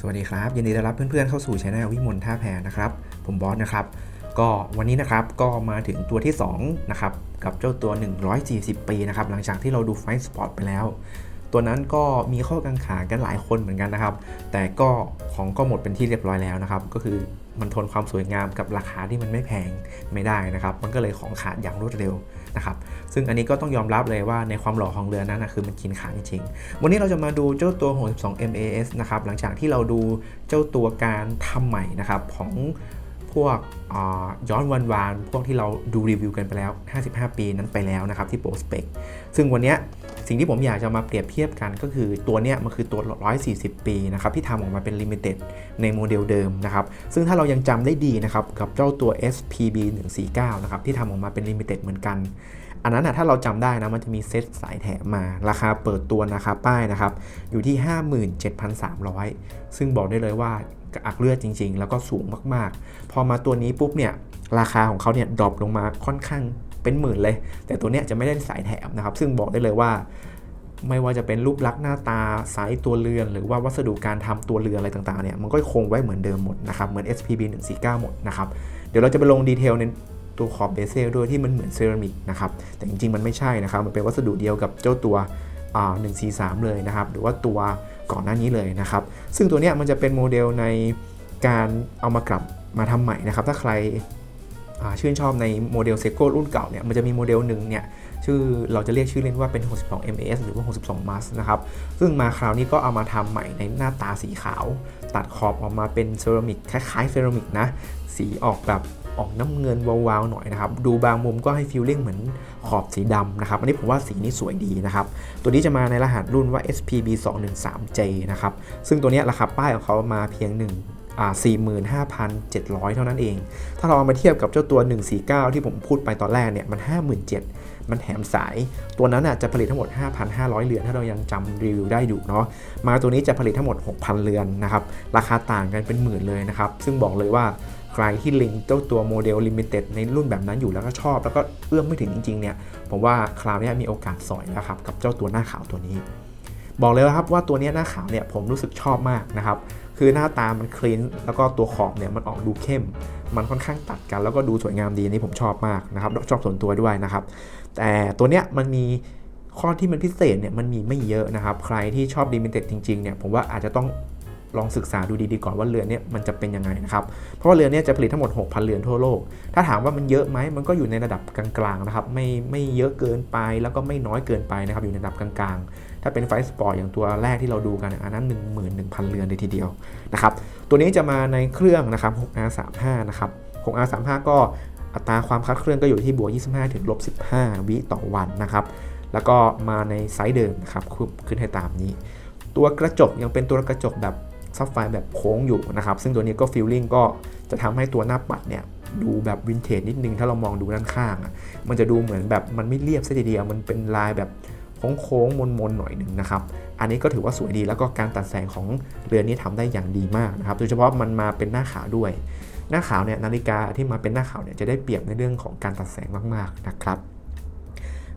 สวัสดีครับ ยินดีต้อนรับเพื่อนๆเข้าสู่ช anel วิมลท่าแพนะครับ ผมบอสนะครับ ก็วันนี้นะครับก็มาถึงตัวที่2นะครับกับเจ้าตัว 140 ปีนะครับหลังจากที่เราดูไฟสปอร์ตไปแล้ว ตัวนั้นก็มีข้อกังขากันหลายคนเหมือนกันนะครับ แต่ก็ของก็หมดเป็นที่เรียบร้อยแล้วนะครับ ก็คือ มันทนความสวยงามกับราคาที่มันไม่แพงไม่ได้นะครับ มันก็เลยของขาดอย่างรวดเร็วนะครับ ซึ่งอันนี้ก็ต้องยอมรับเลยว่าในความหล่อของเรือนั้นนะคือมันกินขาจริงๆ วันนี้เราจะมาดูเจ้าตัว 62 MAS นะครับ หลังจากที่เราดูเจ้าตัวการทำใหม่นะครับของ พวกย้อนวันวานพวกที่เราดูรีวิวกันไปแล้ว 55 ปีนั้นไปแล้วนะครับที่โปรสเปกซึ่งวันนี้สิ่งที่ผมอยากจะมาเปรียบเทียบกันก็คือตัวเนี้ยมันคือตัว 140 ปีนะครับที่ทำออกมาเป็นลิมิเต็ดในโมเดลเดิมนะครับซึ่งถ้าเรายังจำได้ดีนะครับกับเจ้าตัว SPB 149นะครับที่ทำออกมาเป็นลิมิเต็ดเหมือนกัน อันนั้นนะถ้าเราจำได้นะมันจะมีเซตสายแถมมาราคาเปิดตัวราคาป้ายนะครับอยู่ที่ 57,300 ซึ่งบอกได้เลยว่าอักเลือดจริง ๆ แล้วก็สูงมากๆ พอมาตัวนี้ปุ๊บเนี่ยราคาของเขาเนี่ยดรอปลงมาค่อนข้างเป็นหมื่นเลย แต่ตัวเนี้ยจะไม่ได้สายแถมนะครับ ซึ่งบอกได้เลยว่า ไม่ว่าจะเป็นรูปลักษณ์หน้าตาไซส์ตัวเรือน หรือว่าวัสดุการทำตัวเรืออะไรต่างๆเนี่ยมันก็คงไว้เหมือนเดิมหมดนะครับเหมือน SPB 149 หมดนะครับเดี๋ยวเราจะไปลงดีเทลใน ตัวขอบเบเซลด้วยที่มันเหมือนเซรามิกนะครับแต่จริงๆมันไม่ใช่นะครับมันเป็นวัสดุเดียวกับเจ้าตัวอ่า143เลยนะครับ หรือว่าตัวก่อนหน้านี้เลยนะครับ ซึ่งตัวเนี้ยมันจะเป็นโมเดลในการเอามากลับมาทำใหม่นะครับ ถ้าใครชื่นชอบในโมเดลเซโกรุ่นเก่าเนี่ยมันจะมีโมเดลหนึ่งเนี่ยชื่อเราจะเรียกชื่อเล่นว่าเป็น 62 MAS หรือว่า 62 MAS นะครับ ซึ่งมาคราวนี้ก็เอามาทำใหม่ในหน้าตาสีขาว ตัดขอบออกมาเป็นเซรามิกคล้ายๆเซรามิกนะ สีออกแบบ ออกน้ำเงินวาวๆหน่อยนะครับ ดูบางมุมก็ให้ฟีลลิ่งเหมือนขอบสีดำนะครับ อันนี้ผมว่าสีนี้สวยดีนะครับ ตัวนี้จะมาในรหัสรุ่นว่า SPB 213J นะครับ ซึ่งตัวนี้ราคาป้ายของเขามาเพียง1อ่า45,700 เท่านั้นเอง ถ้าเราเอามาเทียบกับเจ้าตัว 149 ที่ผมพูดไปตอนแรกเนี่ย มัน 57,000 มันแถมสาย ตัวนั้นน่ะจะผลิตทั้งหมด 5,500 เรือน ถ้าเรายังจำรีวิวได้อยู่เนาะ มาตัวนี้จะผลิตทั้งหมด 6,000 เรือนนะครับ ราคาต่างกันเป็นหมื่นเลยนะครับ ซึ่งบอกเลยว่า ใครที่ลิงเจ้าตัวโมเดลลิมิเต็ดในรุ่นแบบนั้นอยู่แล้วก็ชอบ แล้วก็เอื้อมไม่ถึงจริงๆเนี่ยผมว่าคราวนี้มีโอกาสสอยแล้วครับกับเจ้าตัวหน้าขาวตัวนี้ บอกเลยนะครับว่าตัวนี้หน้าขาวเนี่ยผมรู้สึกชอบมากนะครับคือหน้าตามันคลีนแล้วก็ตัวขอบเนี่ยมันออกดูเข้ม มันค่อนข้างตัดกัน แล้วก็ดูสวยงามดีนนี่ผมชอบมากนะครับชอบส่วนตัวด้วยนะครับ แต่ตัวเนี้ยมันมีข้อที่มันพิเศษเนี่ยมันมีไม่เยอะนะครับ ใครที่ชอบลิมิเต็ดจริงๆเนี่ยผมว่าอาจจะต้อง ลองศึกษาดูดีๆก่อนว่าเรือนเนี่ยมันจะเป็นยังไงนะครับ เพราะว่าเรือนเนี่ยจะผลิตทั้งหมด 6,000 เรือนทั่วโลก ถ้าถามว่ามันเยอะไหมมันก็อยู่ในระดับกลางๆนะครับ ไม่ไม่เยอะเกินไปแล้วก็ไม่น้อยเกินไปนะครับอยู่ในระดับกลางๆ ถ้าเป็นไฟสปอร์ตอย่างตัวแรกที่เราดูกันเนี่ยอันนั้น 11,000 เรือนเลยทีเดียวนะครับ ตัวนี้จะมาในเครื่องนะครับ 6R35 นะครับ 6R35 ก็อัตราความคัดเคลื่อนก็อยู่ที่บวก 25 ถึงลบ 15 วิต่อวันนะครับ แล้วก็มาในไซส์เดิมนะครับขึ้นให้ตามนี้ ตัวกระจกยังเป็นตัวกระจกแบบ ซับไฟแบบโค้งอยู่นะครับ ซึ่งตัวนี้ก็ฟิลลิ่งก็จะทำให้ตัวหน้าปัดเนี่ยดูแบบวินเทจนิดนึง ถ้าเรามองดูด้านข้าง มันจะดูเหมือนแบบมันไม่เรียบซะทีเดียว มันเป็นลายแบบโค้งๆมนๆหน่อยหนึ่งนะครับ อันนี้ก็ถือว่าสวยดีแล้วก็การตัดแสงของเรือนนี้ทำได้อย่างดีมากนะครับ โดยเฉพาะมันมาเป็นหน้าขาวด้วย หน้าขาวเนี่ยนาฬิกาที่มาเป็นหน้าขาวเนี่ยจะได้เปรียบในเรื่องของการตัดแสงมากๆนะครับ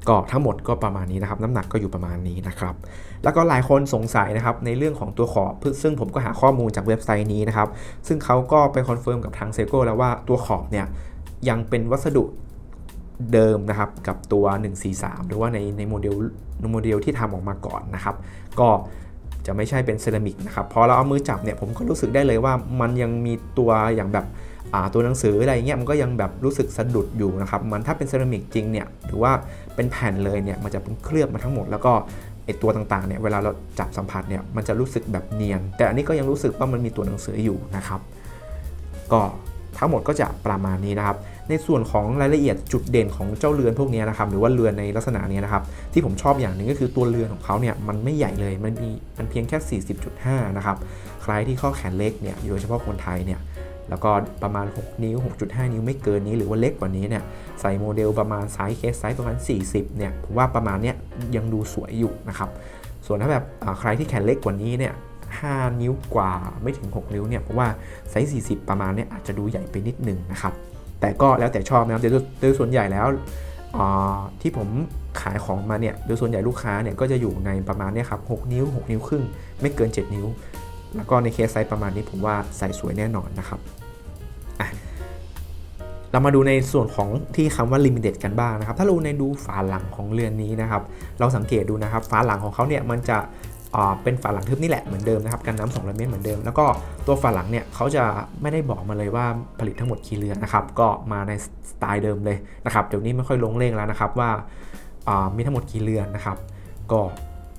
ก็ทั้งหมดก็ประมาณนี้นะครับ น้ำหนักก็อยู่ประมาณนี้นะครับ แล้วก็หลายคนสงสัยนะครับในเรื่องของตัวขอบ ซึ่งผมก็หาข้อมูลจากเว็บไซต์นี้นะครับ ซึ่งเขาก็ไปคอนเฟิร์มกับทางเซโก้แล้วว่าตัวขอบเนี่ยยังเป็นวัสดุเดิมนะครับกับตัว 143 หรือว่าในในโมเดลโมเดลที่ทำออกมาก่อนนะครับ ก็จะไม่ใช่เป็นเซรามิกนะครับ พอเราเอามือจับเนี่ยผมก็รู้สึกได้เลยว่ามันยังมีตัวอย่างแบบ ตัวหนังสืออะไรเงี้ยมันก็ยังแบบรู้สึกสะดุดอยู่นะครับมันถ้าเป็นเซรามิกจริงเนี่ยหรือว่าเป็นแผ่นเลยเนี่ยมันจะเป็นเคลือบมาทั้งหมดแล้วก็ไอตัวต่างๆเนี่ยเวลาเราจับสัมผัสเนี่ยมันจะรู้สึกแบบเนียน แต่อันนี้ก็ยังรู้สึกว่ามันมีตัวหนังสืออยู่นะครับ ก็ทั้งหมดก็จะประมาณนี้นะครับ ในส่วนของรายละเอียดจุดเด่นของเจ้าเรือนพวกนี้นะครับ หรือว่าเรือนในลักษณะนี้นะครับ ที่ผมชอบอย่างหนึ่งก็คือตัวเรือนของเขาเนี่ยมันไม่ใหญ่เลย มันมีมันเพียงแค่ 40.5 นะครับ ใครที่ข้อแขนเล็กเนี่ยโดยเฉพาะคนไทยเนี่ย แล้วก็ประมาณ 6 นิ้ว 6.5 นิ้วไม่เกินนี้หรือว่าเล็กกว่านี้เนี่ยใส่โมเดลประมาณไซส์เคสไซส์ประมาณ 40เนี่ยผมว่าประมาณเนี้ยยังดูสวยอยู่นะครับส่วนถ้าแบบใครที่แขนเล็กกว่านี้เนี่ย5นิ้วกว่าไม่ถึง 6 นิ้วเนี่ยเพราะว่าไซส์ 40 ประมาณเนี่ยอาจจะดูใหญ่ไปนิดนึงนะครับแต่ก็แล้วแต่ชอบนะครับโดยโดยส่วนใหญ่แล้วที่ผมขายของมาเนี่ยโดยส่วนใหญ่ลูกค้าเนี่ยก็จะอยู่ในประมาณเนี่ยครับ6นิ้ว 6 นิ้วครึ่ง ไม่เกิน 7 นิ้ว แล้วก็ในเคสไซส์ประมาณนี้ผมว่าใส่สวยแน่นอนนะครับ เรามาดูในส่วนของที่คำว่า limited กันบ้างนะครับ ถ้าเราในดูฝาหลังของเรือนนี้นะครับ เราสังเกตดูนะครับ ฝาหลังของเขาเนี่ยมันจะเป็นฝาหลังทึบนี่แหละเหมือนเดิมนะครับกันน้ำ200เมตรเหมือนเดิม แล้วก็ตัวฝาหลังเนี่ยเขาจะไม่ได้บอกมาเลยว่าผลิตทั้งหมดกี่เรือนนะครับ ก็มาในสไตล์เดิมเลยนะครับ เดี๋ยวนี้ไม่ค่อยลงเลขแล้วนะครับว่าอ่ามีทั้งหมดกี่เรือนนะครับ ก็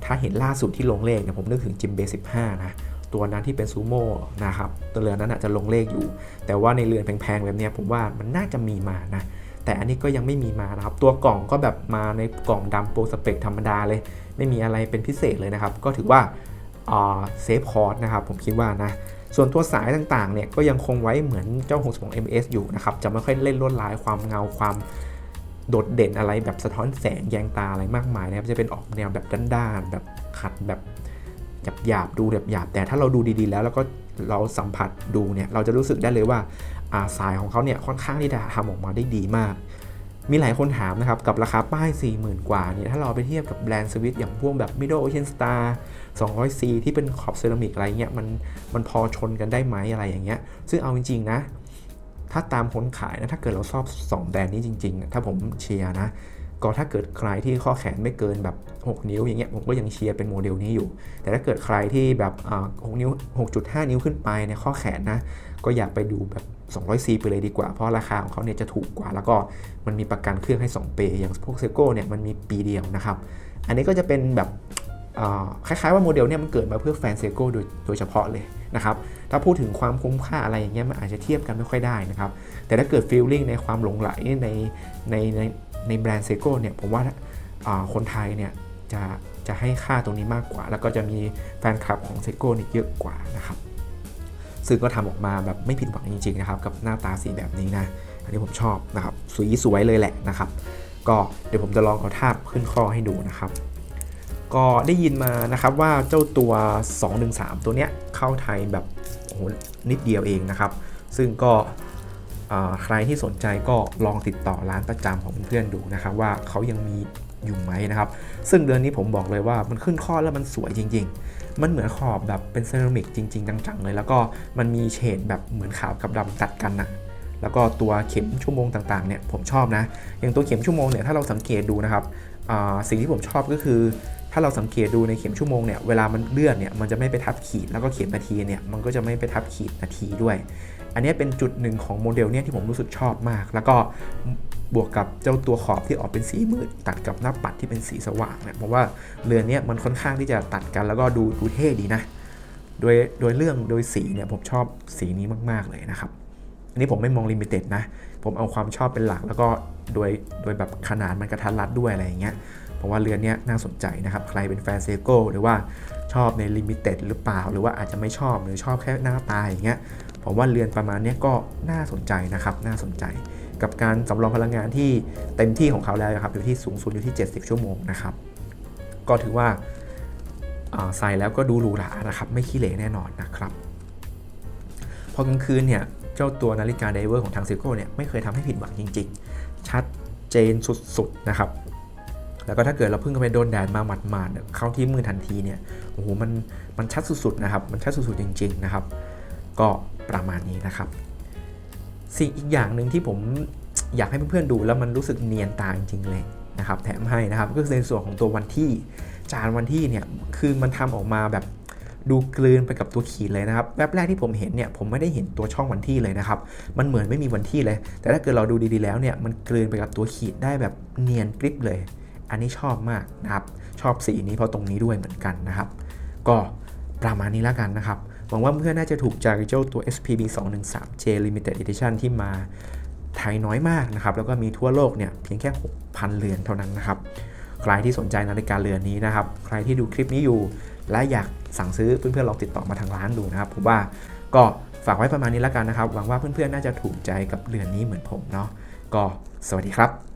ถ้าเห็นล่าสุดที่ลงเลขเนี่ยผมนึกถึงจิมเบสิบห้านะ ตัวนั้นที่เป็นซูโม่นะครับตัวเรือนั้นอาจจะลงเลขอยู่ แต่ว่าในเรือนแพงๆแบบนี้ผมว่ามันน่าจะมีมานะแต่อันนี้ก็ยังไม่มีมานะครับ ตัวกล่องก็แบบมาในกล่องดำโปรสเปกธรรมดาเลย ไม่มีอะไรเป็นพิเศษเลยนะครับ ก็ถือว่าเซฟคอร์สนะครับ ผมคิดว่านะ ส่วนตัวสายต่างๆ เนี่ยก็ยังคงไว้เหมือนเจ้า 62 ms อยู่นะครับ จะไม่ค่อยเล่นลวดลายความเงาความโดดเด่นอะไรแบบสะท้อนแสงแยงตาอะไรมากมายนะครับ จะเป็นออกแนวแบบด้านๆแบบขัดแบบ หยาบๆดูแบบหยาบแต่ถ้าเราดูดีๆ แล้วแล้วก็เราสัมผัสดูเนี่ยเราจะรู้สึกได้เลยว่าอาสายของเขาเนี่ยค่อนข้างที่จะทำออกมาได้ดีมาก มีหลายคนถามนะครับ กับราคาป้าย 40,000 กว่าเนี่ยถ้าเราไปเทียบกับแบรนด์สวิตอย่างพวกแบบ Middle Ocean Star 200C ที่เป็นขอบเซรามิกอะไรเงี้ยมันมันพอชนกันได้ไหมอะไรอย่างเงี้ยซึ่งเอาจริงๆนะ ถ้าตามคนขายนะถ้าเกิดเราชอบ 2 แบรนด์นี้จริงๆ ถ้าผมเชียร์นะ ก็ถ้าเกิดใครที่ข้อแขนไม่เกินแบบ 6 นิ้วอย่างเงี้ยผมก็ยังเชียร์เป็นโมเดลนี้อยู่ แต่ถ้าเกิดใครที่แบบอ่า6นิ้ว 6.5 นิ้วขึ้นไปในข้อแขนนะ ก็อยากไปดูแบบ 200C ไปเลยดีกว่า เพราะราคาของเขาเนี่ยจะถูกกว่า แล้วก็มันมีประกันเครื่องให้ 2 ปีอย่างพวกเซโก้เนี่ยมันมีปีเดียวนะครับ อันนี้ก็จะเป็นแบบคล้ายๆว่าโมเดลเนี่ยมันเกิดมาเพื่อแฟนเซโก้โดยโดยเฉพาะเลยนะครับ ถ้าพูดถึงความคุ้มค่าอะไรอย่างเงี้ยมันอาจจะเทียบกันไม่ค่อยได้นะครับ แต่ถ้าเกิดฟีลลิ่งในความหลงไหลในในใน ในแบรนด์เซโก้เนี่ยผมว่าคนไทยเนี่ยจะจะให้ค่าตรงนี้มากกว่า แล้วก็จะมีแฟนคลับของเซโก้เนี่ยเยอะกว่านะครับซึ่งก็ทำออกมาแบบไม่ผิดหวังจริงๆนะครับกับหน้าตาสีแบบนี้นะอันนี้ผมชอบนะครับสวยสวยเลยแหละนะครับ ก็เดี๋ยวผมจะลองเอาทาบขึ้นข้อให้ดูนะครับ ก็ได้ยินมานะครับว่าเจ้าตัว 213 ตัวเนี้ยเข้าไทยแบบโอ้โหนิดเดียวเองนะครับ ซึ่งก็ ใครที่สนใจก็ลองติดต่อร้านประจำของเพื่อนๆดูนะครับว่าเขายังมีอยู่ไหมนะครับ ซึ่งเดือนนี้ผมบอกเลยว่ามันขึ้นข้อแล้วมันสวยจริง ๆ มันเหมือนขอบแบบเป็นเซรามิกจริง ๆ จังๆเลย แล้วก็มันมีเฉดแบบเหมือนขาวกับดำตัดกันนะแล้วก็ตัวเข็มชั่วโมงต่างๆเนี่ยผมชอบนะ อย่างตัวเข็มชั่วโมงเนี่ยถ้าเราสังเกตดูนะครับสิ่งที่ผมชอบก็คือ ถ้าเราสังเกตดูในเข็มชั่วโมงเนี่ยเวลามันเลื่อนเนี่ยมันจะไม่ไปทับขีดแล้วก็เข็มนาทีเนี่ยมันก็จะไม่ไปทับขีดนาทีด้วย อันนี้เป็นจุดหนึ่งของโมเดลเนี่ยที่ผมรู้สึกชอบมาก แล้วก็บวกกับเจ้าตัวขอบที่ออกเป็นสีมืดตัดกับหน้าปัดที่เป็นสีสว่างเนี่ยผมว่าเรือนเนี้ยมันค่อนข้างที่จะตัดกันแล้วก็ดูดูเท่ดีนะโดยโดยเรื่องโดยสีเนี่ยผมชอบสีนี้มากๆเลยนะครับอันนี้ผมไม่มองลิมิเต็ดนะ ผมเอาความชอบเป็นหลักแล้วก็โดยโดยแบบขนาดมันกระทัดรัดด้วยอะไรอย่างเงี้ย ผมว่าเรือนนี้น่าสนใจนะครับ ใครเป็นแฟนเซโก้หรือว่าชอบในลิมิเต็ดหรือเปล่า หรือว่าอาจจะไม่ชอบหรือชอบแค่หน้าตาอย่างเงี้ยผมว่าเรือนประมาณนี้ก็น่าสนใจนะครับ น่าสนใจ กับการสำรองพลังงานที่เต็มที่ของเขาแล้วนะครับอยู่ที่สูงสุดอยู่ที่ 70 ชั่วโมงนะครับ ก็ถือว่าอ่าใส่แล้วก็ดูหรูหรานะครับ ไม่ขี้เหร่แน่นอนนะครับ พอกลางคืนเนี่ยเจ้าตัวนาฬิกาไดเวอร์ของทางซิโก้เนี่ยไม่เคยทำให้ผิดหวังจริง ๆ ชัดเจนสุดๆนะครับ แล้วก็ถ้าเกิดเราเพิ่งไปโดนแดดมาหมาดๆเนี่ยเข้าที่มือทันทีเนี่ยโอ้โหมันมันชัดสุดๆนะครับ มันชัดสุดๆจริง ๆนะครับ ก็ประมาณนี้นะครับ สิ่งอีกอย่างหนึ่งที่ผมอยากให้เพื่อนๆดูแล้วมันรู้สึกเนียนตาจริงๆเลยนะครับ แถมให้นะครับก็คือในส่วนของตัววันที่จานวันที่เนี่ยคือมันทำออกมาแบบดูกลืนไปกับตัวขีดเลยนะครับ แวบแรกที่ผมเห็นเนี่ยผมไม่ได้เห็นตัวช่องวันที่เลยนะครับ มันเหมือนไม่มีวันที่เลย แต่ถ้าเกิดเราดูดีๆแล้วเนี่ยมันกลืนไปกับตัวขีดได้แบบเนียนกริบเลย อันนี้ชอบมากนะครับ ชอบสีนี้เพราะตรงนี้ด้วยเหมือนกันนะครับ ก็ประมาณนี้แล้วกันนะครับ หวังว่าเพื่อนน่าจะถูกใจเจ้าตัว SPB 213J Limited Edition ที่มาไทยน้อยมากนะครับ แล้วก็มีทั่วโลกเนี่ยเพียงแค่ 6,000 เรือนเท่านั้นนะครับ ใครที่สนใจนาฬิกาเรือนนี้นะครับ ใครที่ดูคลิปนี้อยู่ และอยากสั่งซื้อเพื่อนๆลองติดต่อมาทางร้านดูนะครับผมว่าก็ฝากไว้ประมาณนี้แล้วกันนะครับ หวังว่าเพื่อนๆน่าจะถูกใจกับเรือนนี้เหมือนผมเนาะก็สวัสดีครับ